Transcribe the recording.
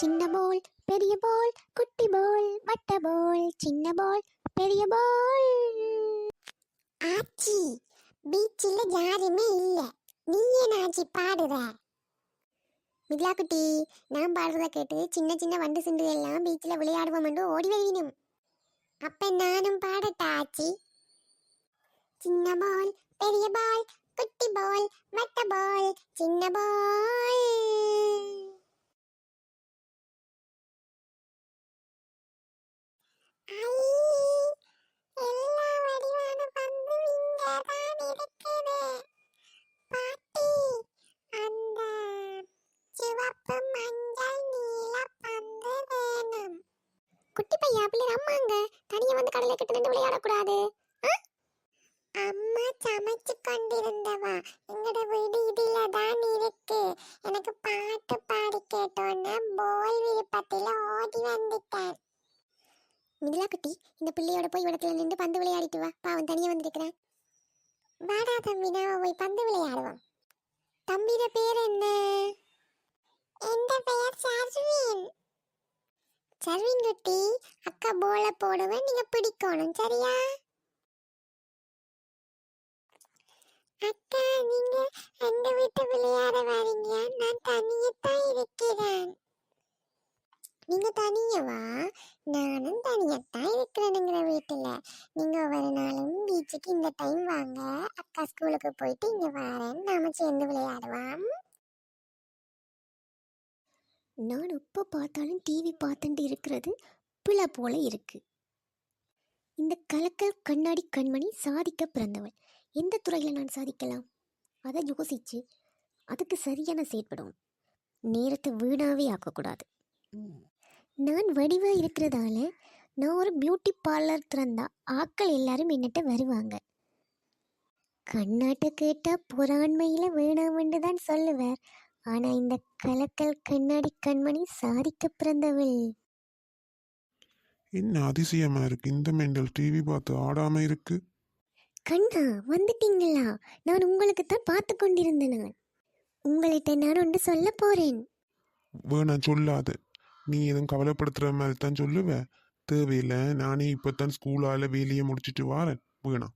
சின்ன பால் பெரிய பால் குட்டி பால் வட்ட பால் சின்ன பால் பெரிய பால் ஆச்சி பீச்சில் யாருமே இல்லை. நீ ஏன் ஆச்சி பாடுற. மிதிலா குட்டி நான் பாடுறத கேட்டு சின்ன சின்ன வண்டு சிண்டு எல்லாம் பீச்சில் விளையாடுவோம் என்று ஓடி வருவினும் அப்ப நானும் பாடட்டா ஆச்சி? சின்ன பால் பெரிய பால் குட்டி பால் வட்ட பால் சின்ன பால் இருக்குது. பாட்டி, அந்த சிவப்பு மஞ்சள் நீல பந்து வேணும் குட்டி பையா பிள்ளை அம்மாங்க தனியா வந்து கடலை கிட்ட நின்று விளையாடக்கூடாது அம்மா சமைச்சு கொண்டிருந்தவா எங்கட வீடு இதுல தான் இருக்கு எனக்கு பாட்டு பாடி கேட்டோன்னு போல் விருப்பத்துல ஓடி வந்துட்டேன் மிதிலா குட்டி இந்த பிள்ளையோட போய் இடத்துல நின்று பந்து விளையாடிட்டு வா பாவன் தனியா வந்திருக்கிறேன் வாடா தம்பி நாம போய் பந்து விளையாடுவோம். தம்பியோட பேர் என்ன? எந்த பெயர்? சர்வீன். சர்வீன் குட்டி அக்கா போல போடுவேன் நீங்க பிடிக்கணும் சரியா? அக்கா நீங்க எங்க வீட்டு விளையாட வரீங்க நான் தனியே தான் இருக்கிறேன். நீங்க தனியவா? நானும் தனியத்தான் இருக்கிறேனுங்கிற வீட்டுல. நீங்க ஒவ்வொரு நாளும் பீச்சுக்கு இந்த டைம் வாங்க. அக்கா ஸ்கூலுக்கு போயிட்டு இங்க வரேன். நாம சேர்ந்து விளையாடுவோம். நான் எப்போ பார்த்தாலும் டிவி பார்த்துட்டு இருக்கிறது பிள்ளை போல இருக்கு. இந்த கலக்கல் கண்ணாடி கண்மணி சாதிக்க பிறந்தவள். எந்த துறையில் நான் சாதிக்கலாம்? அதை யோசிச்சு அதுக்கு சரியான செயற்படும். நேரத்தை வீணாவே ஆக்கக்கூடாது. நான் வடிவாக இருக்கிறதால நான் ஒரு பியூட்டி பார்லர் திறந்தா ஆட்கள் எல்லாரும் என்னட்ட வருவாங்க. கண்ணாட்ட கேட்டா பொறாண்மையில வேணாமென்று தான் சொல்லுவார். ஆனா இந்த கலக்கல் கண்ணாடி கண்மணி சாதிக்க பிறந்தவள். என்ன அதிசயமா இருக்கு. இந்த மெண்டல் டிவி பார்த்து ஆடாம இருக்கு. கண்ணா வந்துட்டீங்களா? நான் உங்களுக்கு தான் பார்த்து கொண்டிருந்தேன் உங்கள்கிட்ட நான் ஒன்று சொல்ல போறேன். வேணாம் சொல்லாத. நீ எதுவும் கவலைப்படுத்துற மாதிரி தான் சொல்லுவ. தேவையில்லை. நானே இப்போத்தான் ஸ்கூலால வேலையை முடிச்சிட்டு வாரேன். வேணாம்